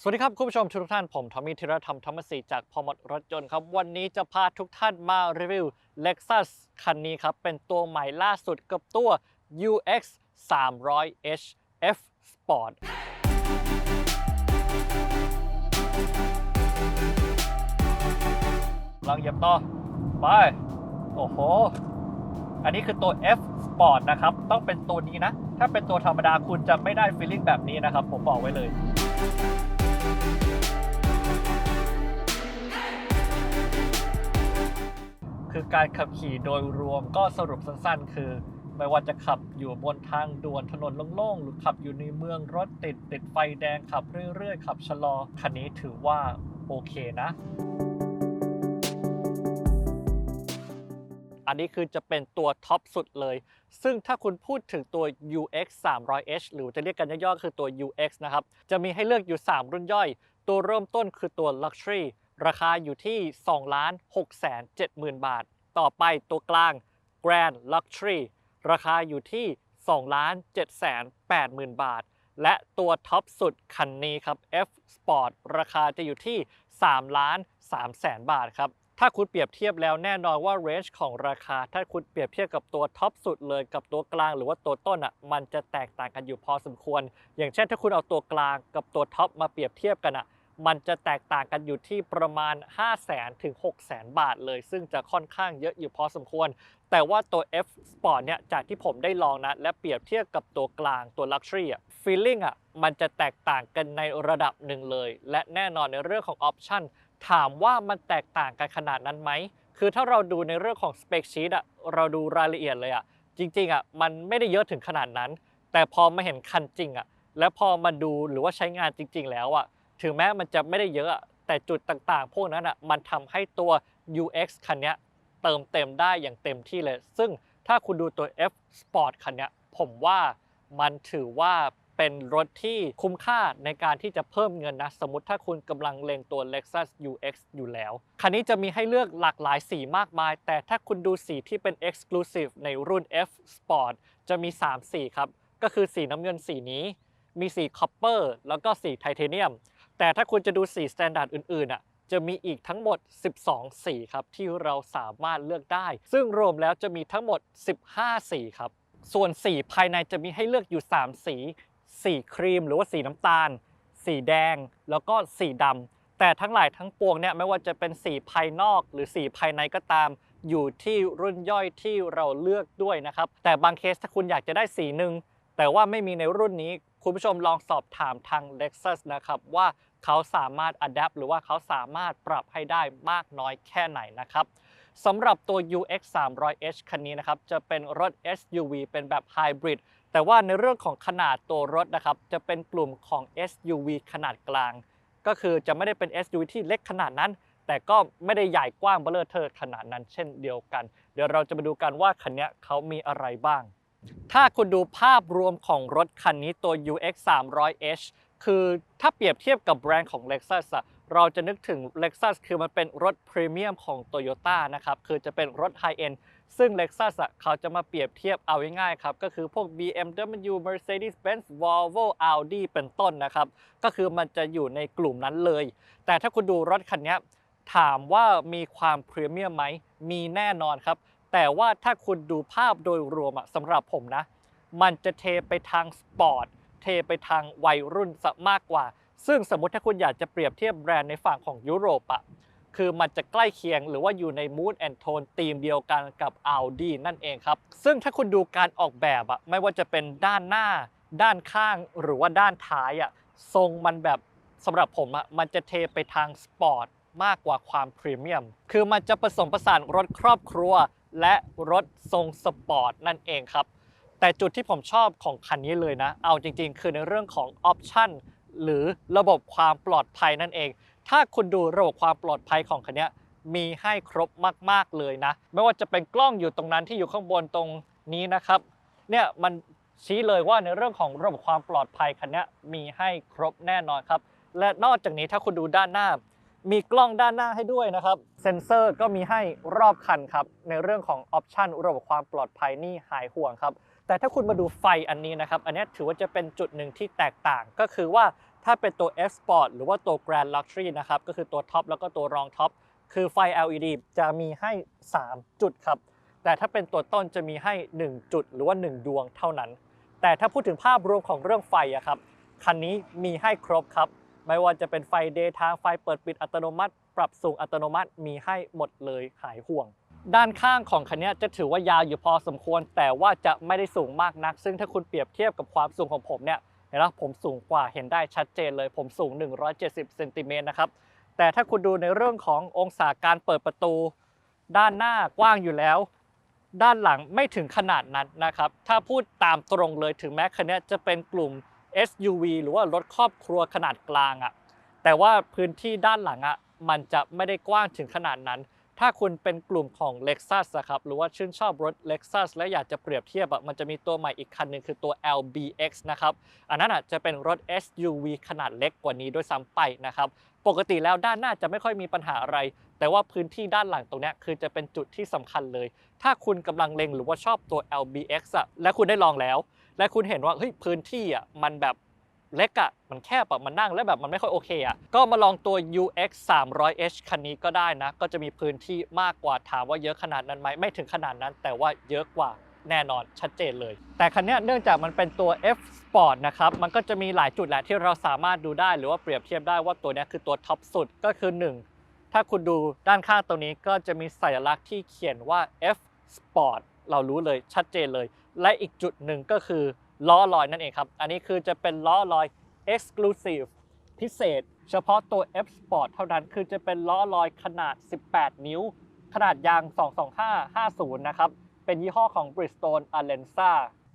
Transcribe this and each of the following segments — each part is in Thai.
สวัสดีครับ คุณผู้ชมทุกท่าน ผมทอมมี่ธีรธรรมธรรมศรีจากพอมดรถยนต์ครับ วันนี้จะพาทุกท่านมารีวิว Lexus คันนี้ครับ เป็นตัวใหม่ล่าสุดกับตัว UX 300h F Sport ลองเหยียบต่อ ไป โอ้โห อันนี้คือตัว F Sport นะครับ ต้องเป็นตัวนี้นะ ถ้าเป็นตัวธรรมดาคุณจะไม่ได้ feeling แบบนี้นะครับ ผมบอกไว้เลย คือการขับขี่โดยรวมก็สรุปสั้นๆ คือ ไม่ว่าจะขับอยู่บนทางด่วนถนนโล่งๆ หรือขับอยู่ในเมืองรถติดติดไฟแดงขับเรื่อยๆ ขับชะลอ คันนี้ถือว่าโอเคนะ อันนี้คือจะเป็นตัวท็อปสุดเลย ซึ่งถ้าคุณพูดถึงตัว UX 300h หรือจะเรียกกันย่อๆคือตัว UX นะครับ จะมีให้เลือกอยู่ 3 รุ่นย่อย ตัวเริ่มต้นคือตัว Luxury ราคาอยู่ที่2ล้าน6แสน7หมื่นบาท ต่อไปตัวกลาง Grand Luxury ราคาอยู่ที่2ล้าน7แสน8หมื่นบาท และตัวท็อปสุดคันนี้ครับ F Sport ราคาจะอยู่ที่3ล้าน3แสนบาทครับถ้าคุณเปรียบเทียบแล้วแน่นอนว่า range ของราคา ถ้าคุณเปรียบเทียบกับตัวท็อปสุดเลยกับตัวกลางหรือว่าตัวต้นอะมันจะแตกต่างกันอยู่พอสมควร อย่างเช่นถ้าคุณเอาตัวกลางกับตัวท็อปมาเปรียบเทียบกันอะ มันจะแตกต่างกันอยู่ที่ประมาณ 5 0 0แสนถึง 6 0แสนบาทเลย ซึ่งจะค่อนข้างเยอะอยู่พอสมควร แต่ว่าตัว F Sport เนี่ย จากที่ผมได้ลองนะ และเปรียบเทียบกับตัวกลางตัว Luxury อะ feeling อะ มันจะแตกต่างกันในระดับหนึ่งเลย และแน่นอนในเรื่องของ option ถามว่ามันแตกต่างกันขนาดนั้นไหม คือถ้าเราดูในเรื่องของ spec sheet อะ เราดูรายละเอียดเลยอะ จริงๆอะ มันไม่ได้เยอะถึงขนาดนั้น แต่พอมาเห็นคันจริงอะ แล้วพอมาดูหรือว่าใช้งานจริง ๆ แล้วอะ ถึงแม้มันจะไม่ได้เยอะ แต่จุดต่างๆ พวกนั้นอะมันทำให้ตัว UX คันนี้เติมเต็มได้อย่างเต็มที่เลย ซึ่งถ้าคุณดูตัว F Sport คันนี้ผมว่ามันถือว่าเป็นรถที่คุ้มค่าในการที่จะเพิ่มเงินนะ สมมติถ้าคุณกำลังเลงตัว Lexus UX อยู่แล้ว คันนี้จะมีให้เลือกหลากหลายสีมากมาย แต่ถ้าคุณดูสีที่เป็น Exclusive ในรุ่น F Sport จะมี 3 สีครับ ก็คือสีน้ำเงินสีนี้ มีสีคอปเปอร์แล้วก็สีไทเทเนียม แต่ถ้าคุณจะดูสีสแตนดาร์ดอื่นๆอะจะมีอีกทั้งหมด 12 สีครับ ที่เราสามารถเลือกได้ ซึ่งรวมแล้วจะมีทั้งหมด 15 สีครับ ส่วนสีภายในจะมีให้เลือกอยู่ 3 สี สีครีมหรือว่าสีน้ำตาล สีแดง แล้วก็สีดำ แต่ทั้งหลายทั้งปวงเนี่ยไม่ว่าจะเป็นสีภายนอก หรือสีภายในก็ตาม อยู่ที่รุ่นย่อยที่เราเลือกด้วยนะครับ แต่บางเคสถ้าคุณอยากจะได้สีหนึ่งแต่ว่าไม่มีในรุ่นนี้ คุณผู้ชมลองสอบถามทาง Lexus นะครับว่า เขาสามารถ adapt หรือว่าเขาสามารถปรับให้ได้มากน้อยแค่ไหนนะครับสำหรับตัว UX 300h คันนี้นะครับจะเป็นรถ SUV เป็นแบบ Hybrid แต่ว่าในเรื่องของขนาดตัวรถนะครับจะเป็นกลุ่มของ SUV ขนาดกลาง ก็คือจะไม่ได้เป็น SUV ที่เล็กขนาดนั้น แต่ก็ไม่ได้ใหญ่กว้างเบ้อเลอเทอร์ขนาดนั้นเช่นเดียวกัน เดี๋ยวเราจะมาดูกันว่าคันนี้เขามีอะไรบ้าง ถ้าคุณดูภาพรวมของรถคันนี้ตัว UX 300h คือถ้าเปรียบเทียบกับแบรนด์ของ Lexus อะเราจะนึกถึง Lexus คือมันเป็นรถพรีเมียมของ Toyota นะครับ คือจะเป็นรถไฮเอ็นซึ่ง Lexus อะเขาจะมาเปรียบเทียบเอาง่ายๆครับ ก็คือพวก BMW Mercedes-Benz Volvo Audi เป็นต้นนะครับ ก็คือมันจะอยู่ในกลุ่มนั้นเลย แต่ถ้าคุณดูรถคันนี้ถามว่ามีความพรีเมียมไหม มีแน่นอนครับ แต่ว่าถ้าคุณดูภาพโดยรวมอะสำหรับผมนะ มันจะเทไปทางสปอร์ต เทไปทางวัยรุ่นซะมากกว่า ซึ่งสมมติถ้าคุณอยากจะเปรียบเทียบแบรนด์ในฝั่งของยุโรปอะคือมันจะใกล้เคียงหรือว่าอยู่ในมูดแอนโทนธีมเดียวกันกับ Audi นั่นเองครับ ซึ่งถ้าคุณดูการออกแบบอะไม่ว่าจะเป็นด้านหน้า ด้านข้างหรือว่าด้านท้ายอะทรงมันแบบสำหรับผมอะมันจะเทไปทางสปอร์ตมากกว่าความพรีเมียม คือมันจะผสมผสานรถครอบครัว และรถทรงสปอร์ตนั่นเองครับ แต่จุดที่ผมชอบของคันนี้เลยนะ เอาจริงๆ คือในเรื่องของออปชันหรือระบบความปลอดภัยนั่นเอง ถ้าคุณดูระบบความปลอดภัยของคันนี้มีให้ครบมากๆเลยนะ ไม่ว่าจะเป็นกล้องอยู่ตรงนั้นที่อยู่ข้างบนตรงนี้นะครับ เนี่ยมันชี้เลยว่าในเรื่องของระบบความปลอดภัยคันนี้มีให้ครบแน่นอนครับ และนอกจากนี้ถ้าคุณดูด้านหน้า มีกล้องด้านหน้าให้ด้วยนะครับ เซ็นเซอร์ก็มีให้รอบคันครับ ในเรื่องของออปชันระบบความปลอดภัยนี่หายห่วงครับ แต่ถ้าคุณมาดูไฟอันนี้นะครับ อันนี้ถือว่าจะเป็นจุดหนึ่งที่แตกต่างก็คือว่าถ้าเป็นตัว F Sport หรือว่าตัว Grand Luxury นะครับ ก็คือตัวท็อปแล้วก็ตัวรองท็อปคือไฟ LED จะมีให้ 3 จุดครับ แต่ถ้าเป็นตัวต้นจะมีให้ 1 จุดหรือว่า 1 ดวงเท่านั้น แต่ถ้าพูดถึงภาพรวมของเรื่องไฟอะครับคันนี้มีให้ครบครับ ไม่ว่าจะเป็นไฟ daytime ไฟเปิดปิดอัตโนมัติ ปรับสูงอัตโนมัติมีให้หมดเลยหายห่วง ด้านข้างของคันนี้จะถือว่ายาวอยู่พอสมควร แต่ว่าจะไม่ได้สูงมากนัก ซึ่งถ้าคุณเปรียบเทียบกับความสูงของผมเนี่ยเห็นไหมผมสูงกว่าเห็นได้ชัดเจนเลย ผมสูง 170เซนติเมตรนะครับแต่ถ้าคุณดูในเรื่องขององศาการเปิดประตู ด้านหน้ากว้างอยู่แล้ว ด้านหลังไม่ถึงขนาดนั้นนะครับถ้าพูดตามตรงเลยถึงแม้คันนี้จะเป็นกลุ่ม SUV หรือว่ารถครอบครัวขนาดกลางอะ่ะแต่ว่าพื้นที่ด้านหลังอะ่ะมันจะไม่ได้กว้างถึงขนาดนั้น ถ้าคุณเป็นกลุ่มของ Lexus อะครับหรือว่าชื่นชอบรถ Lexus และอยากจะเปรียบเทียบมันจะมีตัวใหม่อีกคันหนึ่งคือตัว LBX นะครับอันนั้นจะเป็นรถ SUV ขนาดเล็กกว่านี้ด้วยซ้ำไปนะครับปกติแล้วด้านหน้าจะไม่ค่อยมีปัญหาอะไร แต่ว่าพื้นที่ด้านหลังตรงนี้คือจะเป็นจุดที่สำคัญเลย ถ้าคุณกำลังเล็งหรือว่าชอบตัว LBX อะและคุณได้ลองแล้ว และคุณเห็นว่าเฮ้ยพื้นที่อะมันแบบ เล็กอะมันแคบอะมันนั่งแล้วแบบมันไม่ค่อยโอเคอะก็มาลองตัว UX 300H คันนี้ก็ได้นะ ก็จะมีพื้นที่มากกว่าถามว่าเยอะขนาดนั้นไหมไม่ถึงขนาดนั้น แต่ว่าเยอะกว่าแน่นอนชัดเจนเลย แต่คันนี้เนื่องจากมันเป็นตัว F Sport นะครับ มันก็จะมีหลายจุดแหละที่เราสามารถดูได้ หรือว่าเปรียบเทียบได้ว่าตัวนี้คือตัวท็อปสุดก็คือ 1 ถ้าคุณดูด้านข้างตรงนี้ก็จะมีสัญลักษณ์ที่เขียนว่า F Sport เรารู้เลยชัดเจนเลย และอีกจุดหนึ่งก็คือ ล้อลอยนั่นเองครับ อันนี้คือจะเป็นล้อลอย Exclusive พิเศษ เฉพาะตัว F Sport เท่านั้นคือจะเป็นล้อลอยขนาด 18 นิ้ว ขนาดยาง 225-50 นะครับ เป็นยี่ห้อของ Bridgestone Alenza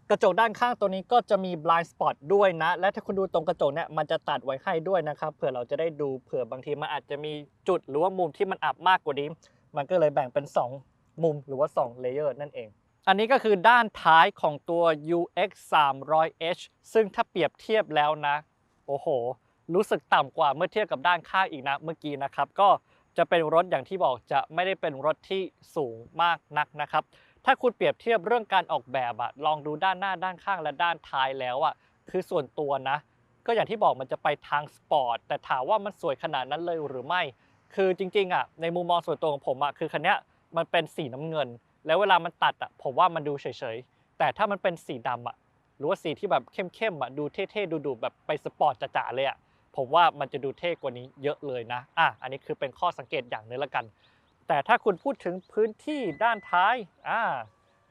กระจกด้านข้างตัวนี้ก็จะมี blind spot ด้วยนะ และถ้าคุณดูตรงกระจกเนี่ยมันจะตัดไว้ให้ด้วยนะครับ เผื่อเราจะได้ดูเผื่อบางทีมันอาจจะมีจุดหรือว่ามุมที่มันอับมากกว่านี้ มันก็เลยแบ่งเป็น 2 มุมหรือว่า2เลเยอร์นั่นเอง อันนี้ก็คือด้านท้ายของตัว UX 300H ซึ่งถ้าเปรียบเทียบแล้วนะ โอ้โห รู้สึกต่ำกว่าเมื่อเทียบกับด้านข้างอีกนะเมื่อกี้นะครับ ก็จะเป็นรถอย่างที่บอกจะไม่ได้เป็นรถที่สูงมากนักนะครับ ถ้าคุณเปรียบเทียบเรื่องการออกแบบอะลองดูด้านหน้าด้านข้างและด้านท้ายแล้วอะคือส่วนตัวนะ ก็อย่างที่บอกมันจะไปทางสปอร์ตแต่ถามว่ามันสวยขนาดนั้นเลยหรือไม่ คือจริงๆอะในมุมมองส่วนตัวของผมอะคือคันนี้มันเป็นสีน้ำเงิน แล้วเวลามันตัดอะผมว่ามันดูเฉยๆ แต่ถ้ามันเป็นสีดำอะหรือว่าสีที่แบบเข้มๆอะดูเท่ๆดูๆแบบไปสปอร์ตจ๋าๆเลยอะผมว่ามันจะดูเท่กว่านี้เยอะเลยนะอะอันนี้คือเป็นข้อสังเกตอย่างนึงละกัน แต่ถ้าคุณพูดถึงพื้นที่ด้านท้ายอ่า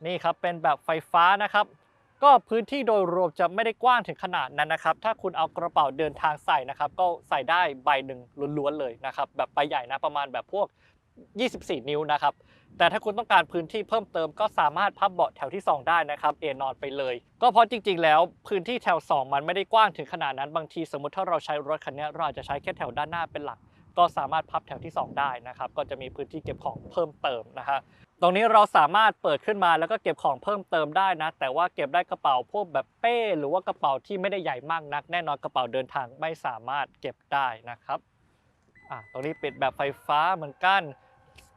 นี่ครับเป็นแบบไฟฟ้านะครับ ก็พื้นที่โดยรวมจะไม่ได้กว้างถึงขนาดนั้นนะครับ ถ้าคุณเอากระเป๋าเดินทางใส่นะครับ ก็ใส่ได้ใบหนึ่งล้วนๆเลยนะครับ แบบใบใหญ่นะประมาณแบบพวก 24 นิ้วนะครับ แต่ถ้าคุณต้องการพื้นที่เพิ่มเติมก็สามารถพับเบาะแถวที่ 2 ได้นะครับเอนอนไปเลย ก็เพราะจริง ๆ แล้วพื้นที่แถว 2 มันไม่ได้กว้างถึงขนาดนั้น บางทีสมมติถ้าเราใช้รถคันนี้เราอาจจะใช้แค่แถวด้านหน้าเป็นหลัก ก็สามารถพับแถวที่ 2 ได้นะครับ ก็จะมีพื้นที่เก็บของเพิ่มเติมนะฮะตรงนี้เราสามารถเปิดขึ้นมาแล้วก็เก็บของเพิ่มเติมได้นะ แต่ว่าเก็บได้กระเป๋าพวกแบบเป้ หรือว่ากระเป๋าที่ไม่ได้ใหญ่มากนัก แน่นอนกระเป๋าเดินทางไม่สามารถเก็บได้นะครับ อะตรงนี้ปิดแบบไฟฟ้าเหมือนกัน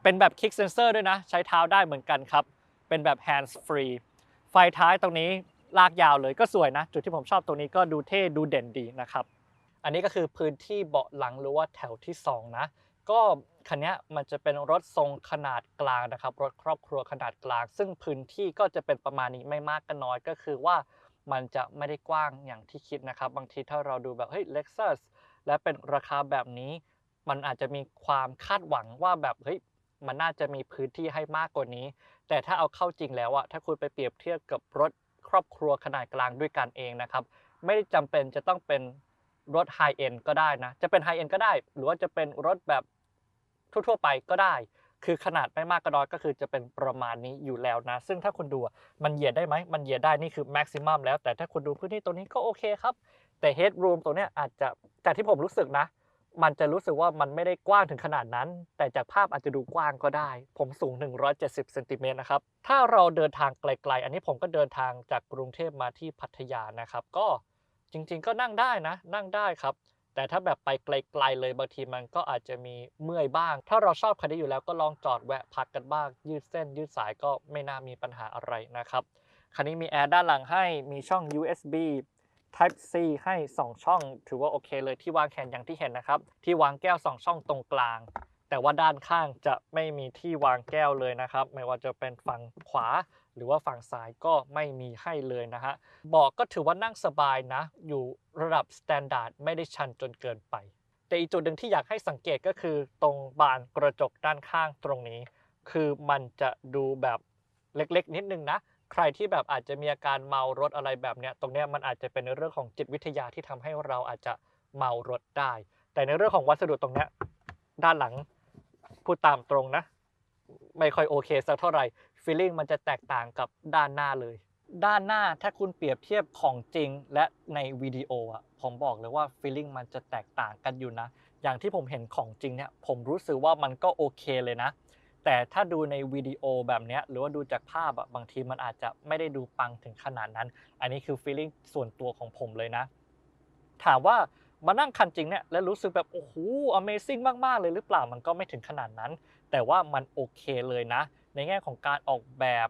เป็นแบบคิกเซนเซอร์ด้วยนะ ใช้เท้าได้เหมือนกันครับ เป็นแบบ hands free ไฟท้ายตรงนี้ลากยาวเลยก็สวยนะ จุดที่ผมชอบตรงนี้ก็ดูเท่ดูเด่นดีนะครับ อันนี้ก็คือพื้นที่เบาะหลังหรือว่าแถวที่ 2 นะ ก็คันนี้มันจะเป็นรถทรงขนาดกลางนะครับ รถครอบครัวขนาดกลาง ซึ่งพื้นที่ก็จะเป็นประมาณนี้ไม่มากก็น้อยก็คือว่ามันจะไม่ได้กว้างอย่างที่คิดนะครับ บางทีถ้าเราดูแบบเฮ้ย Lexus และเป็นราคาแบบนี้ มันอาจจะมีความคาดหวังว่าแบบเฮ้ยมันน่าจะมีพื้นที่ให้มากกว่านี้ แต่ถ้าเอาเข้าจริงแล้วอะถ้าคุณไปเปรียบเทียบกับรถครอบครัวขนาดกลางด้วยกันเองนะครับ ไม่ได้จำเป็นจะต้องเป็นรถไฮเอ็นก็ได้นะ จะเป็นไฮเอ็นก็ได้ หรือว่าจะเป็นรถแบบทั่วๆไปก็ได้ คือขนาดไม่มากก็น้อยก็คือจะเป็นประมาณนี้อยู่แล้วนะ ซึ่งถ้าคุณดูอะมันเหยียดได้ไหม มันเหยียดได้นี่คือแม็กซิมัมแล้ว แต่ถ้าคุณดูพื้นที่ตรงนี้ก็โอเคครับ แต่เฮดรูมตรงเนี้ยอาจจะแต่ที่ผมรู้สึกนะ มันจะรู้สึกว่ามันไม่ได้กว้างถึงขนาดนั้น แต่จากภาพอาจจะดูกว้างก็ได้ ผมสูง 170เซนติเมตรนะครับ ถ้าเราเดินทางไกลๆ อันนี้ผมก็เดินทางจากกรุงเทพมาที่พัทยานะครับ ก็จริงๆ ก็นั่งได้นะ นั่งได้ครับ แต่ถ้าแบบไปไกลๆเลยบางทีมันก็อาจจะมีเมื่อยบ้าง ถ้าเราชอบคันนี้อยู่แล้วก็ลองจอดแวะพักกันบ้าง ยืดเส้นยืดสายก็ไม่น่ามีปัญหาอะไรนะครับ คันนี้มีแอร์ด้านหลังให้ มีช่อง USB Type C ให้ 2 ช่อง ถือว่าโอเคเลยที่วางแขนอย่างที่เห็นนะครับ ที่วางแก้ว 2 ช่องตรงกลาง แต่ว่าด้านข้างจะไม่มีที่วางแก้วเลยนะครับ ไม่ว่าจะเป็นฝั่งขวาหรือว่าฝั่งซ้ายก็ไม่มีให้เลยนะฮะเบาะก็ถือว่านั่งสบายนะ อยู่ระดับสแตนดาร์ดไม่ได้ชันจนเกินไป แต่อีกจุดหนึ่งที่อยากให้สังเกตก็คือ ตรงบานกระจกด้านข้างตรงนี้ คือมันจะดูแบบเล็กๆ นิดนึงนะ ใครที่แบบอาจจะมีอาการเมารถอะไรแบบเนี้ยตรงเนี้ยมันอาจจะเป็นเรื่องของจิตวิทยาที่ทำให้เราอาจจะเมารถได้ แต่ในเรื่องของวัสดุตรงเนี้ยด้านหลังพูดตามตรงนะ ไม่ค่อยโอเคสักเท่าไหร่ฟีลลิ่งมันจะแตกต่างกับด้านหน้าเลย ด้านหน้าถ้าคุณเปรียบเทียบของจริงและในวิดีโออะผมบอกเลยว่าฟีลลิ่งมันจะแตกต่างกันอยู่นะ อย่างที่ผมเห็นของจริงเนี่ยผมรู้สึกว่ามันก็โอเคเลยนะ แต่ถ้าดูในวิดีโอแบบนี้หรือว่าดูจากภาพอะบางทีมันอาจจะไม่ได้ดูปังถึงขนาดนั้น อันนี้คือ feeling ส่วนตัวของผมเลยนะ ถามว่ามานั่งคันจริงเนี่ยแล้วรู้สึกแบบ โอ้โห amazing มาก ๆ เลยหรือเปล่ามันก็ไม่ถึงขนาดนั้น แต่ว่ามันโอเคเลยนะ ในแง่ของการออกแบบ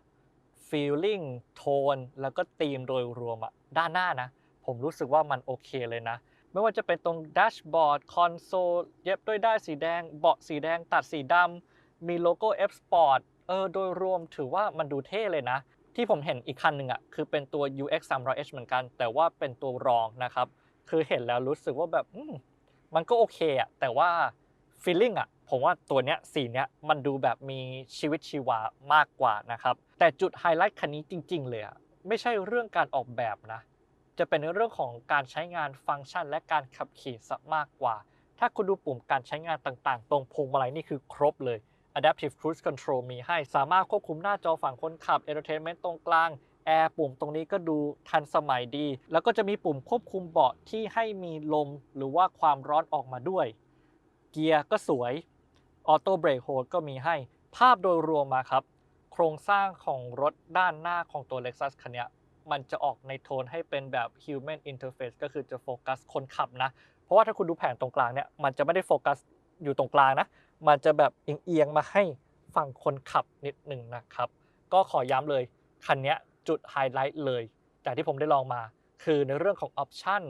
feeling tone แล้วก็ธีมโดยรวมอะด้านหน้านะ ผมรู้สึกว่ามันโอเคเลยนะ ไม่ว่าจะเป็นตรงแดชบอร์ดคอนโซลเย็บด้วยด้ายสีแดง เบาะสีแดงตัดสีดำ มีโลโก้ F Sport เออโดยรวมถือว่ามันดูเท่เลยนะ ที่ผมเห็นอีกคันหนึ่งอะคือเป็นตัว UX 300H เหมือนกัน แต่ว่าเป็นตัวรองนะครับ คือเห็นแล้วรู้สึกว่าแบบมมันก็โอเคอะแต่ว่า feeling อะผมว่าตัวเนี้ยสีเนี้ยมันดูแบบมีชีวิตชีวามากกว่านะครับ แต่จุดไฮไลท์คันนี้จริง ๆ เลยอะไม่ใช่เรื่องการออกแบบนะ จะเป็นในเรื่องของการใช้งานฟังก์ชัน และการขับขี่ซะมากกว่า ถ้าคุณดูปุ่มการใช้งานต่างๆ ตรงพวงมาลัยนี่คือครบเลย Adaptive Cruise Control มีให้ สามารถควบคุมหน้าจอฝั่งคนขับ Entertainment ตรงกลางแอร์ปุ่มตรงนี้ก็ดูทันสมัยดี แล้วก็จะมีปุ่มควบคุมเบาะที่ให้มีลมหรือว่าความร้อนออกมาด้วย เกียร์ก็สวยออโต้เบรกโฮลก็มีให้ ภาพโดยรวมมาครับ โครงสร้างของรถด้านหน้าของตัว Lexus คันนี้มันจะออกในโทนให้เป็นแบบ human interface ก็คือจะโฟกัสคนขับนะ เพราะว่าถ้าคุณดูแผงตรงกลางเนี่ย มันจะไม่ได้โฟกัสอยู่ตรงกลางนะ มันจะแบบเอียงๆมาให้ฝั่งคนขับนิดหนึ่งนะครับ ก็ขอย้ำเลยคันนี้จุดไฮไลท์เลยจากที่ผมได้ลองมา คือในเรื่องของออปชัน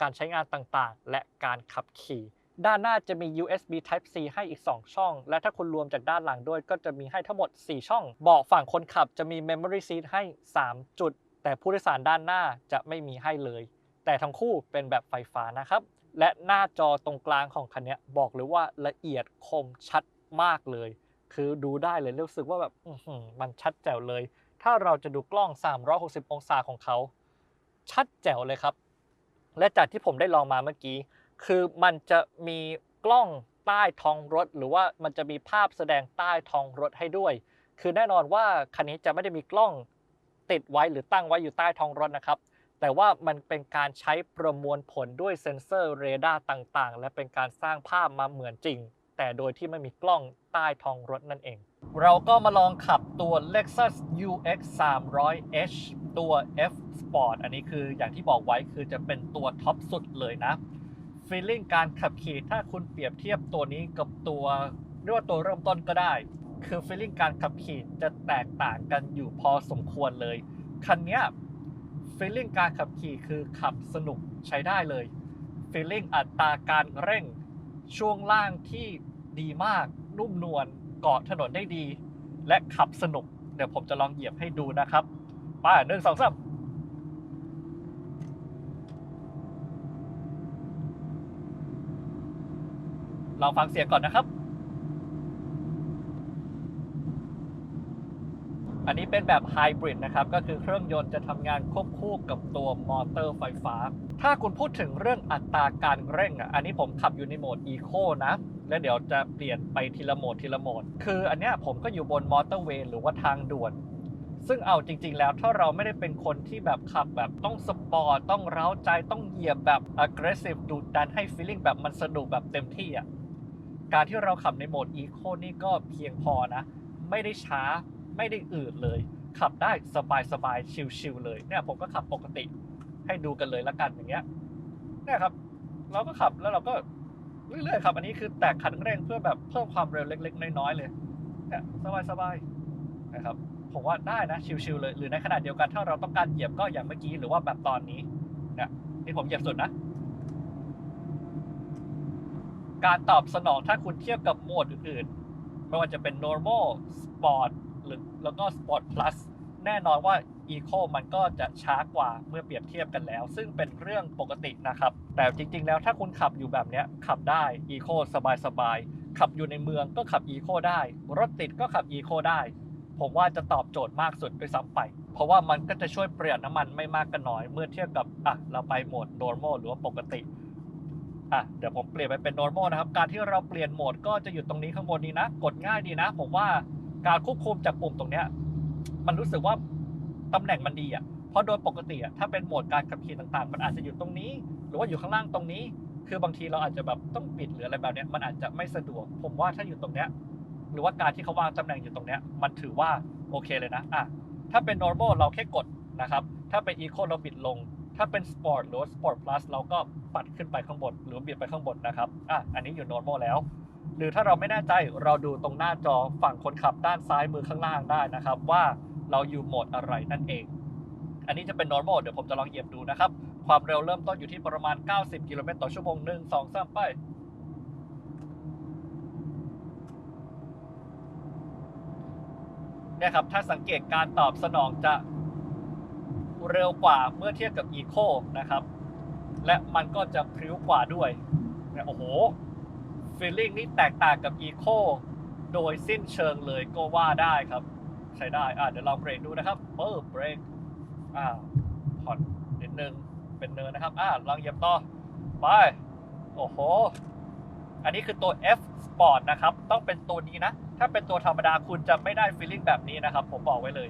การใช้งานต่างๆ และการขับขี่ด้านหน้าจะมี USB Type C ให้อีก 2 ช่อง และถ้าคุณรวมจากด้านหลังด้วยก็จะมีให้ทั้งหมด 4 ช่อง เบาะฝั่งคนขับจะมี Memory Seat ให้ 3 จุด แต่ผู้โดยสารด้านหน้าจะไม่มีให้เลย แต่ทั้งคู่เป็นแบบไฟฟ้านะครับ และหน้าจอตรงกลางของคันนี้บอกเลยว่าละเอียดคมชัดมากเลย คือดูได้เลยรู้สึกว่าแบบมันชัดแจ๋วเลย ถ้าเราจะดูกล้อง 360 องศาของเขา ชัดแจ๋วเลยครับ และจากที่ผมได้ลองมาเมื่อกี้ คือมันจะมีกล้องใต้ท้องรถ หรือว่ามันจะมีภาพแสดงใต้ท้องรถให้ด้วย คือแน่นอนว่าคันนี้จะไม่ได้มีกล้องติดไว้หรือตั้งไว้อยู่ใต้ท้องรถนะครับ แต่ว่ามันเป็นการใช้ประมวลผลด้วยเซ็นเซอร์เรดาร์ต่างๆ และเป็นการสร้างภาพมาเหมือนจริง แต่โดยที่ไม่มีกล้องใต้ท้องรถนั่นเอง เราก็มาลองขับตัว Lexus UX 300h ตัว F Sport อันนี้คืออย่างที่บอกไว้คือจะเป็นตัวท็อปสุดเลยนะ feeling การขับขี่ถ้าคุณเปรียบเทียบตัวนี้กับตัวเรียกว่าตัวเริ่มต้นก็ได้ คือ feeling การขับขี่จะแตกต่างกันอยู่พอสมควรเลย คันนี้ เนี้ย feeling การขับขี่คือขับสนุกใช้ได้เลย feeling อัตราการเร่ง ช่วงล่างที่ดีมาก นุ่มนวลเกาะถนนได้ดี และขับสนุก เดี๋ยวผมจะลองเหยียบให้ดูนะครับไปหนึ่งสองสามลองฟังเสียงก่อนนะครับ อันนี้เป็นแบบไฮบริดนะครับ ก็คือเครื่องยนต์จะทำงานควบคู่กับตัวมอเตอร์ไฟฟ้า ถ้าคุณพูดถึงเรื่องอัตราการเร่งอะ อันนี้ผมขับอยู่ในโหมด Eco นะ แล้วเดี๋ยวจะเปลี่ยนไปทีละโหมดทีละโหมด คืออันเนี้ยผมก็อยู่บนมอเตอร์เวย์หรือว่าทางด่วน ซึ่งเอาจริง ๆ แล้วถ้าเราไม่ได้เป็นคนที่แบบขับแบบต้องสปอร์ตต้องเร้าใจต้องเหยียบแบบ aggressive ดูดันให้ feeling แบบมันสนุกแบบเต็มที่อะ การที่เราขับในโหมด Eco นี่ก็เพียงพอนะ ไม่ได้ช้า ไม่ได้อืดเลย ขับได้สบายสบายชิลๆเลยเนี่ยผมก็ขับปกติให้ดูกันเลยละกันอย่างเงี้ยเนี่ยครับ เราก็ขับแล้วเราก็เรื่อยๆครับ อันนี้คือแตกคันเร่งเพื่อแบบเพิ่มความเร็วเล็ก ๆ น้อยๆเลยเนี่ยสบายๆนะครับผมว่าได้นะชิลๆเลย หรือในขณะเดียวกันถ้าเราต้องการเหยียบก็อย่างเมื่อกี้หรือว่าแบบตอนนี้เนี่ยนี่ผมเหยียบสุดนะ การตอบสนองถ้าคุณเทียบกับโหมดอื่นๆ ไม่ว่าจะเป็น normal sport หรือแล้วก็ sport plus แน่นอนว่า eco มันก็จะช้ากว่าเมื่อเปรียบเทียบกันแล้ว ซึ่งเป็นเรื่องปกตินะครับ แต่จริง ๆ แล้วถ้าคุณขับอยู่แบบนี้ขับได้ eco สบายๆ ขับอยู่ในเมืองก็ขับ eco ได้ รถติดก็ขับ eco ได้ ผมว่าจะตอบโจทย์มากสุดด้วยซ้ำไป เพราะว่ามันก็จะช่วยประหยัดน้ำมันไม่มากก็น้อย เมื่อเทียบกับอะเราไปโหมด normal หรือว่าปกติอะเดี๋ยวผมเปลี่ยนไปเป็น normal นะครับ การที่เราเปลี่ยนโหมดก็จะอยู่ตรงนี้ข้างบนนี้นะ กดง่ายดีนะ ผมว่า การควบคุมจากปุ่มตรงเนี้ย มันรู้สึกว่าตำแหน่งมันดีอะเพราะโดยปกติอะถ้าเป็นโหมดการขับขี่ต่างๆ มันอาจจะอยู่ตรงนี้ หรือว่าอยู่ข้างล่างตรงนี้ คือบางทีเราอาจจะแบบต้องปิดหรืออะไรแบบเนี้ยมันอาจจะไม่สะดวก ผมว่าถ้าอยู่ตรงเนี้ย หรือว่าการที่เขาวางตำแหน่งอยู่ตรงเนี้ย มันถือว่าโอเคเลยนะอะถ้าเป็น normal เราแค่กดนะครับ ถ้าเป็น eco เราบิดลง ถ้าเป็น sport หรือ sport plus เราก็ปัดขึ้นไปข้างบน หรือบิดไปข้างบนนะครับอะอันนี้อยู่ normal แล้ว หรือถ้าเราไม่แน่ใจเราดูตรงหน้าจอฝั่งคนขับด้านซ้ายมือข้างล่างได้นะครับ ว่าเราอยู่โหมดอะไรนั่นเอง อันนี้จะเป็น normal เดี๋ยวผมจะลองเหยียบดูนะครับ ความเร็วเริ่มต้นอยู่ที่ประมาณ 90 กิโลเมตรต่อชั่วโมง1 2 3ไปเนี่ยครับถ้าสังเกตการตอบสนองจะเร็วกว่าเมื่อเทียบกับ Eco นะครับ และมันก็จะพริ้วกว่าด้วยเนี่ยโอ้โห ฟีลลิ่งนี่แตกต่างกับ Eco โดยสิ้นเชิงเลยก็ว่าได้ครับ ใช้ได้อะเดี๋ยวลองเบรกดูนะครับเปิดเบรกอ่าผ่อนนิดนึงเป็นเนินนะครับอ่าลองเหยียบต่อไปโอ้โห อันนี้คือตัว F Sport นะครับ ต้องเป็นตัวนี้นะ ถ้าเป็นตัวธรรมดาคุณจะไม่ได้ฟีลลิ่งแบบนี้นะครับ ผมบอกไว้เลย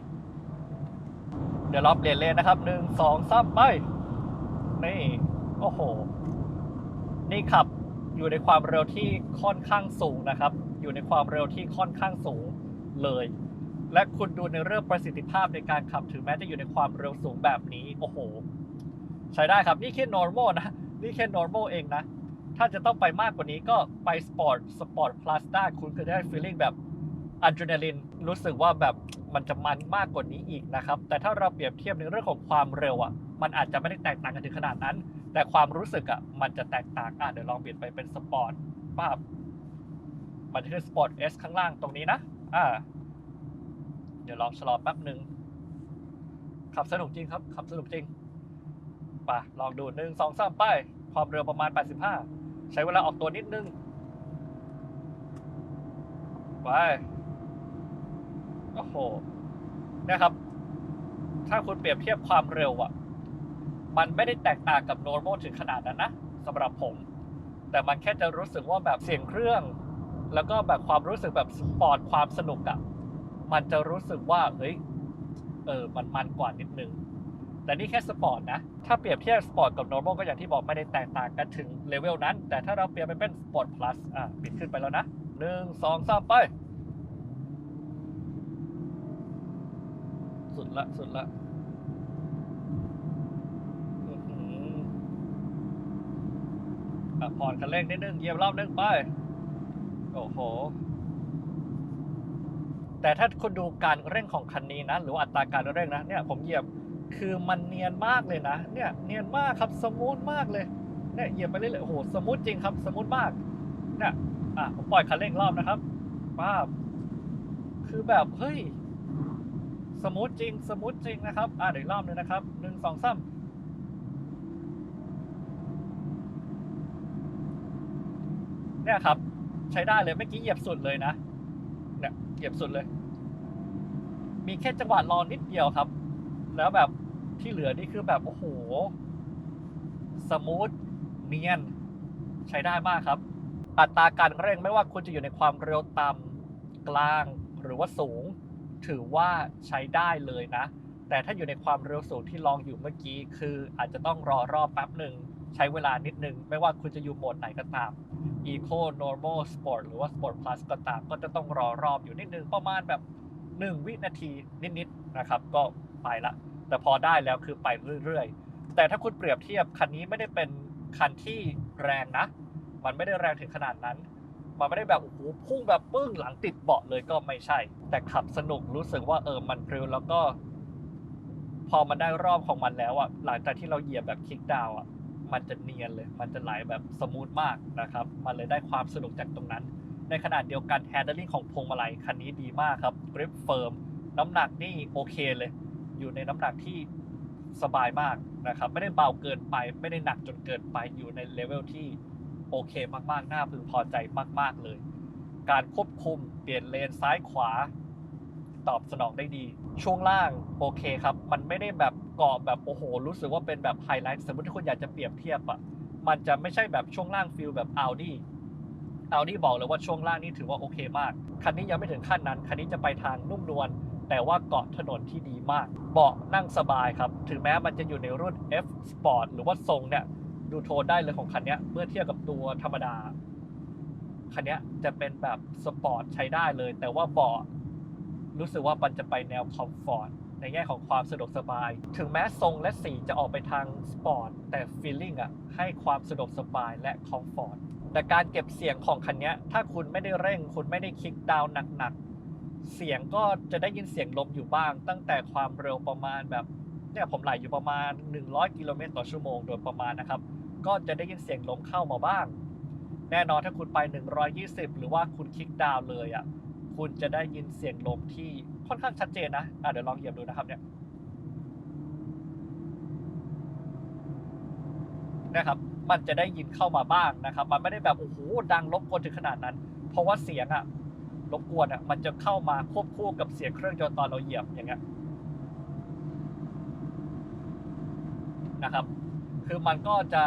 เดี๋ยวเราเปลี่ยนเลนนะครับหนึ่งสองสามไปนี่ โอ้โห นี่ขับ อยู่ในความเร็วที่ค่อนข้างสูงนะครับ อยู่ในความเร็วที่ค่อนข้างสูงเลย และคุณดูในเรื่องประสิทธิภาพในการขับถึงแม้จะอยู่ในความเร็วสูงแบบนี้ โอ้โห ใช้ได้ครับ นี่แค่ normal นะ นี่แค่ normal เองนะ ถ้าจะต้องไปมากกว่านี้ก็ไป sport sport plus ได้คุณก็จะได้ feeling แบบอะดรีนาลินรู้สึกว่าแบบมันจะมันมากกว่านี้อีกนะครับ แต่ถ้าเราเปรียบเทียบในเรื่องของความเร็วอะ มันอาจจะไม่ได้แตกต่างกันถึงขนาดนั้น แต่ความรู้สึกอะมันจะแตกต่างอะเดี๋ยวลองเปลี่ยนไปเป็นสปอร์ตป้าบมันจะคือสปอร์ต S ข้างล่างตรงนี้นะอ่า เดี๋ยวลองชะลอแป๊บหนึ่งขับสนุกจริงครับ ขับสนุกจริงป่ะลองดูหนึ่งสองสามไปความเร็วประมาณ 85 ใช้เวลาออกตัวนิดนึงไปโอ้โหนี่ยครับ ถ้าคุณเปรียบเทียบความเร็วอะ มันไม่ได้แตกต่างกับ normal ถึงขนาดนั้นนะสำหรับผม แต่มันแค่จะรู้สึกว่าแบบเสียงเครื่อง แล้วก็แบบความรู้สึกแบบสปอร์ตความสนุกอะมันจะรู้สึกว่าเฮ้ยเออมันมันกว่านิดนึง แต่นี่แค่สปอร์ตนะ ถ้าเปรียบเทียบสปอร์ตกับ normal ก็อย่างที่บอกไม่ได้แตกต่างกันถึงเลเวลนั้น แต่ถ้าเราเปลี่ยนไปเป็นสปอร์ต plus อะปิดขึ้นไปแล้วนะหนึ่งสองสามไป สุดละ สุดละอื้อหือ อะผ่อนคันเร่งนิดนึงเหยียบรอบนึงไป โอ้โห แต่ถ้าคุณดูการเร่งของคันนี้นะ หรืออัตราการเร่งนะเนี่ยผมเหยียบคือมันเนียนมากเลยนะ เนี่ยเนียนมากครับสมูทมากเลยเนี่ยเหยียบไปเรื่อยๆโอ้โหสมูทจริงครับสมูทมากเนี่ยอะผมปล่อยคันเร่งรอบนะครับป้าบคือแบบเฮ้ยสมูทจริงสมูทจริงนะครับ อะเดี๋ยวรอบนึงนะครับหนึ่งสองสาม เนี่ยครับ ใช้ได้เลยเมื่อกี้เหยียบสุดเลยนะเนี่ยเหยียบสุดเลย มีแค่จังหวะรอนิดเดียวครับ แล้วแบบที่เหลือนี่คือแบบโอ้โหสมูทเนียน ใช้ได้มากครับ อัตราการเร่งไม่ว่าคุณจะอยู่ในความเร็วต่ำกลางหรือว่าสูง ถือว่าใช้ได้เลยนะ แต่ถ้าอยู่ในความเร็วสูงที่ลองอยู่เมื่อกี้ คืออาจจะต้องรอรอบแป๊บหนึ่งใช้เวลานิดนึง ไม่ว่าคุณจะอยู่โหมดไหนก็ตาม Eco Normal Sport หรือว่า Sport Plus ก็ตามก็จะต้องรอรอบอยู่นิดนึงประมาณแบบ 1 วินาทีนิดๆนะครับ ก็ไปละ แต่พอได้แล้วคือไปเรื่อยๆ แต่ถ้าคุณเปรียบเทียบคันนี้ไม่ได้เป็นคันที่แรงนะ มันไม่ได้แรงถึงขนาดนั้น มันไม่ได้แบบโอ้โหพุ่งแบบปึ้งหลังติดเบาะเลยก็ไม่ใช่ แต่ขับสนุกรู้สึกว่าเออมันพริ้วแล้วก็ พอมันได้รอบของมันแล้วอะหลังจากที่เราเหยียบแบบคลิกดาวอะ มันจะเนียนเลย มันจะไหลแบบสมูทมากนะครับ มันเลยได้ความสนุกจากตรงนั้น ในขณะเดียวกัน handling ของพวงมาลัยคันนี้ดีมากครับ grip firm น้ำหนักนี่โอเคเลย อยู่ในน้ำหนักที่สบายมากนะครับ ไม่ได้เบาเกินไป ไม่ได้หนักจนเกินไป อยู่ในเลเวลที่โอเคมากๆ น่าพึงพอใจมากๆเลย การควบคุมเปลี่ยนเลนซ้ายขวา ตอบสนองได้ดีช่วงล่างโอเคครับ มันไม่ได้แบบเกาะแบบโอ้โห รู้สึกว่าเป็นแบบไฮไลท์สมมติถ้าคุณอยากจะเปรียบเทียบอะมันจะไม่ใช่แบบช่วงล่างฟิลแบบ Audi Audi บอกเลยว่าช่วงล่างนี่ถือว่าโอเคมาก คันนี้ยังไม่ถึงขั้นนั้น คันนี้จะไปทางนุ่มนวลแต่ว่าเกาะถนนที่ดีมาก เบาะนั่งสบายครับ ถึงแม้มันจะอยู่ในรุ่น F Sport หรือว่าทรงเนี่ย ดูโทนได้เลยของคันนี้เมื่อเทียบกับตัวธรรมดา คันนี้จะเป็นแบบสปอร์ตใช้ได้เลย แต่ว่าเบาะ รู้สึกว่ามันจะไปแนวคอมฟอร์ตในแง่ของความสะดวกสบาย ถึงแม้ทรงและสีจะออกไปทางสปอร์ตแต่ฟีลลิ่งอะให้ความสะดวกสบายและคอมฟอร์ตแต่การเก็บเสียงของคันนี้ถ้าคุณไม่ได้เร่ง คุณไม่ได้คลิกดาวน์หนักๆ เสียงก็จะได้ยินเสียงลมอยู่บ้าง ตั้งแต่ความเร็วประมาณแบบเนี่ยผมไหลอยู่ประมาณ 100 กิโลเมตรต่อชั่วโมงโดยประมาณนะครับ ก็จะได้ยินเสียงลมเข้ามาบ้าง แน่นอนถ้าคุณไป 120 หรือว่าคุณคลิกดาวน์เลยอะ คุณจะได้ยินเสียงลมที่ค่อนข้างชัดเจนนะอะเดี๋ยวลองเหยียบดูนะครับเนี่ยนะครับ มันจะได้ยินเข้ามาบ้างนะครับ มันไม่ได้แบบโอ้โหดังรบกวนถึงขนาดนั้น เพราะว่าเสียงอะรบกวนอะมันจะเข้ามาควบคู่กับเสียงเครื่องยนต์ตอนเราเหยียบอย่างเงี้ยนะครับ คือมันก็จะ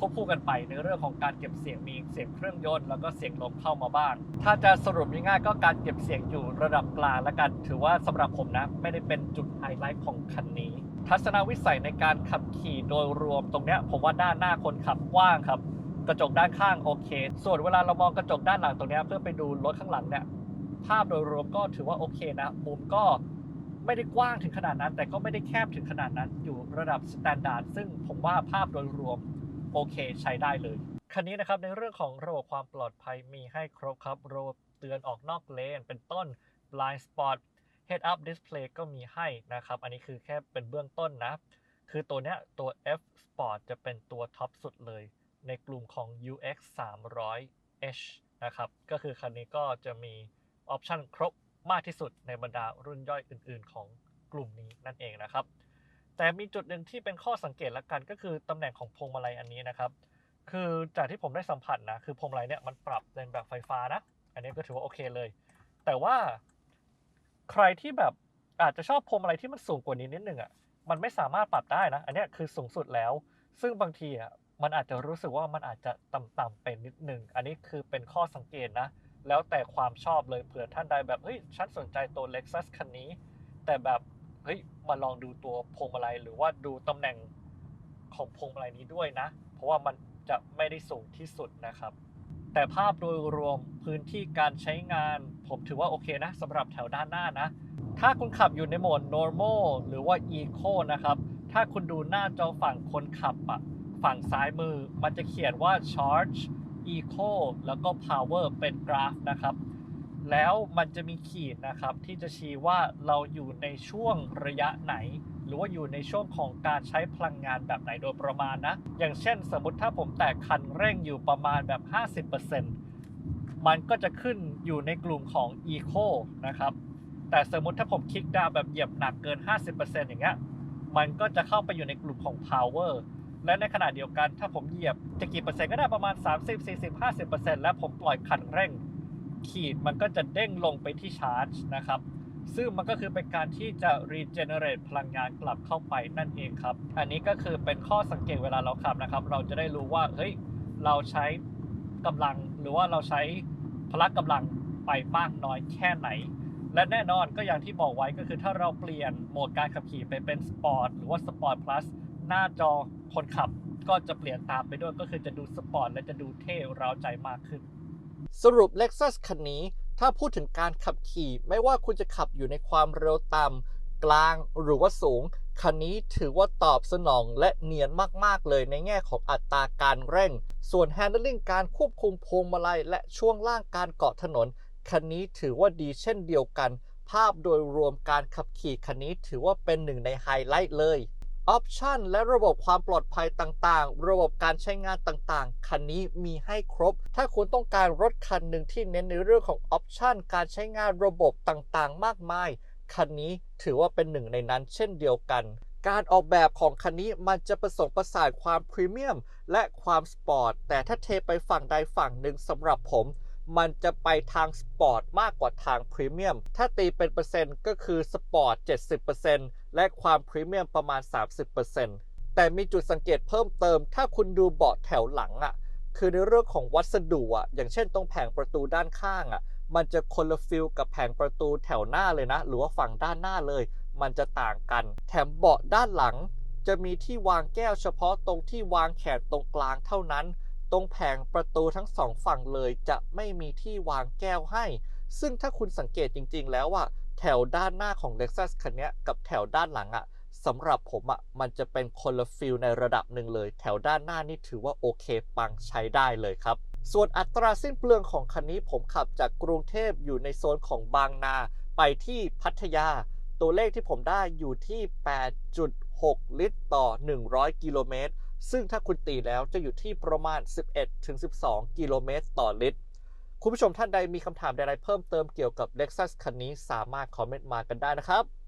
ควบคู่กันไปในเรื่องของการเก็บเสียงมีเสียงเครื่องยนต์แล้วก็เสียงลมเข้ามาบ้าง ถ้าจะสรุปง่ายๆก็การเก็บเสียงอยู่ระดับกลางแล้วกัน ถือว่าสำหรับผมนะไม่ได้เป็นจุดไฮไลท์ของคันนี้ ทัศนวิสัยในการขับขี่โดยรวมตรงเนี้ยผมว่าด้านหน้าคนขับกว้างครับ กระจกด้านข้างโอเค ส่วนเวลาเรามองกระจกด้านหลังตรงเนี้ยเพื่อไปดูรถข้างหลังเนี่ยภาพโดยรวมก็ถือว่าโอเคนะมุมก็ไม่ได้กว้างถึงขนาดนั้น แต่ก็ไม่ได้แคบถึงขนาดนั้นอยู่ระดับสแตนดาร์ดซึ่งผมว่าภาพโดยรวม โอเคใช้ได้เลยคันนี้นะครับในเรื่องของระบบความปลอดภัยมีให้ครบครับระบบเตือนออกนอกเลน เป็นต้น blind spot head up display ก็มีให้นะครับ อันนี้คือแค่เป็นเบื้องต้นนะ คือตัวเนี้ยตัว F Sport จะเป็นตัวท็อปสุดเลย ในกลุ่มของ UX 300H นะครับ ก็คือคันนี้ก็จะมีออปชันครบมากที่สุดในบรรดารุ่นย่อยอื่น ๆ ของกลุ่มนี้นั่นเองนะครับ แต่มีจุดหนึ่งที่เป็นข้อสังเกตละกันก็คือตำแหน่งของพวงมาลัยอันนี้นะครับ คือจากที่ผมได้สัมผัสนะคือพวงมาลัยเนี่ยมันปรับเป็นแบบไฟฟ้านะ อันนี้ก็ถือว่าโอเคเลย แต่ว่าใครที่แบบอาจจะชอบพวงมาลัยที่มันสูงกว่านี้นิดนึงอะมันไม่สามารถปรับได้นะ อันนี้คือสูงสุดแล้ว ซึ่งบางทีอะมันอาจจะรู้สึกว่ามันอาจจะต่ำๆไปนิดนึง อันนี้คือเป็นข้อสังเกตนะ แล้วแต่ความชอบเลยเผื่อท่านใดแบบเฮ้ยฉันสนใจตัว Lexus คันนี้ แต่แบบ ฮ้ยมาลองดูตัวพวงมาลัยหรือว่าดูตำแหน่งของพวงมาลัยนี้ด้วยนะ เพราะว่ามันจะไม่ได้สูงที่สุดนะครับ แต่ภาพโดยรวมพื้นที่การใช้งาน ผมถือว่าโอเคนะสำหรับแถวด้านหน้านะ ถ้าคุณขับอยู่ในโหมด normal หรือว่า eco นะครับ ถ้าคุณดูหน้าจอฝั่งคนขับอะฝั่งซ้ายมือมันจะเขียนว่า charge eco แล้วก็ power เป็นกราฟนะครับ แล้วมันจะมีขีดนะครับ ที่จะชี้ว่าเราอยู่ในช่วงระยะไหน หรือว่าอยู่ในช่วงของการใช้พลังงานแบบไหนโดยประมาณนะ อย่างเช่น สมมติถ้าผมแตะคันเร่งอยู่ประมาณแบบ 50%มันก็จะขึ้นอยู่ในกลุ่มของ eco นะครับแต่สมมติถ้าผมคลิกดาวแบบเหยียบหนักเกิน 50%อย่างเงี้ย มันก็จะเข้าไปอยู่ในกลุ่มของ power และในขณะเดียวกันถ้าผมเหยียบจะกี่เปอร์เซ็นต์ก็ได้ประมาณ 30 40 50%แล้วผมปล่อยคันเร่ง ขีดมันก็จะเด้งลงไปที่ชาร์จนะครับ ซึ่งมันก็คือเป็นการที่จะ regenerate พลังงานกลับเข้าไปนั่นเองครับ อันนี้ก็คือเป็นข้อสังเกตเวลาเราขับนะครับ เราจะได้รู้ว่าเฮ้ยเราใช้กำลังหรือว่าเราใช้พละกำลังไปมากน้อยแค่ไหน และแน่นอนก็อย่างที่บอกไว้ก็คือถ้าเราเปลี่ยนโหมดการขับขี่ไปเป็นสปอร์ตหรือว่าสปอร์ตพลัสหน้าจอคนขับก็จะเปลี่ยนตามไปด้วยก็คือจะดูสปอร์ตและจะดูเท่เร้าใจมากขึ้น สรุป Lexus คันนี้ถ้าพูดถึงการขับขี่ ไม่ว่าคุณจะขับอยู่ในความเร็วต่ำกลางหรือว่าสูง คันนี้ถือว่าตอบสนองและเนียนมาก ๆ เลยในแง่ของอัตราการเร่ง ส่วน handling การควบคุมพวงมาลัย และช่วงล่างการเกาะถนน คันนี้ถือว่าดีเช่นเดียวกัน ภาพโดยรวมการขับขี่คันนี้ถือว่าเป็นหนึ่งในไฮไลท์เลย ออปชันและระบบความปลอดภัยต่างๆ ระบบการใช้งานต่างๆ คันนี้มีให้ครบ ถ้าคุณต้องการรถคันหนึ่งที่เน้นในเรื่องของออปชันการใช้งานระบบต่างๆ มากมาย คันนี้ถือว่าเป็นหนึ่งในนั้นเช่นเดียวกัน การออกแบบของคันนี้มันจะผสมผสานความพรีเมียมและความสปอร์ต แต่ถ้าเทไปฝั่งใดฝั่งหนึ่งสำหรับผมมันจะไปทางสปอร์ตมากกว่าทางพรีเมียม ถ้าตีเป็นเปอร์เซ็นต์ก็คือสปอร์ต 70% และความพรีเมียมประมาณ 30%แต่มีจุดสังเกตเพิ่มเติม ถ้าคุณดูเบาะแถวหลังอะ คือในเรื่องของวัสดุอะ อย่างเช่นตรงแผงประตูด้านข้างอะ มันจะคนละฟิลกับแผงประตูแถวหน้าเลยนะ หรือว่าฝั่งด้านหน้าเลย มันจะต่างกัน แถมเบาะด้านหลัง จะมีที่วางแก้วเฉพาะตรงที่วางแขนตรงกลางเท่านั้น ตรงแผงประตูทั้งสองฝั่งเลย จะไม่มีที่วางแก้วให้ ซึ่งถ้าคุณสังเกตจริง ๆ แล้วอะ แถวด้านหน้าของ Lexus คันนี้กับแถวด้านหลังอะสำหรับผมอะมันจะเป็นคนละฟิลในระดับหนึ่งเลย แถวด้านหน้านี่ถือว่าโอเค ปังใช้ได้เลยครับ ส่วนอัตราสิ้นเปลืองของคันนี้ผมขับจากกรุงเทพอยู่ในโซนของบางนา ไปที่พัทยา ตัวเลขที่ผมได้อยู่ที่ 8.6 ลิตรต่อ 100 กิโลเมตรซึ่งถ้าคุณตีแล้วจะอยู่ที่ประมาณ 11-12 กิโลเมตรต่อลิตร คุณผู้ชมท่านใดมีคำถามใดๆเพิ่มเติมเกี่ยวกับ Lexus คันนี้สามารถคอมเมนต์มากันได้นะครับ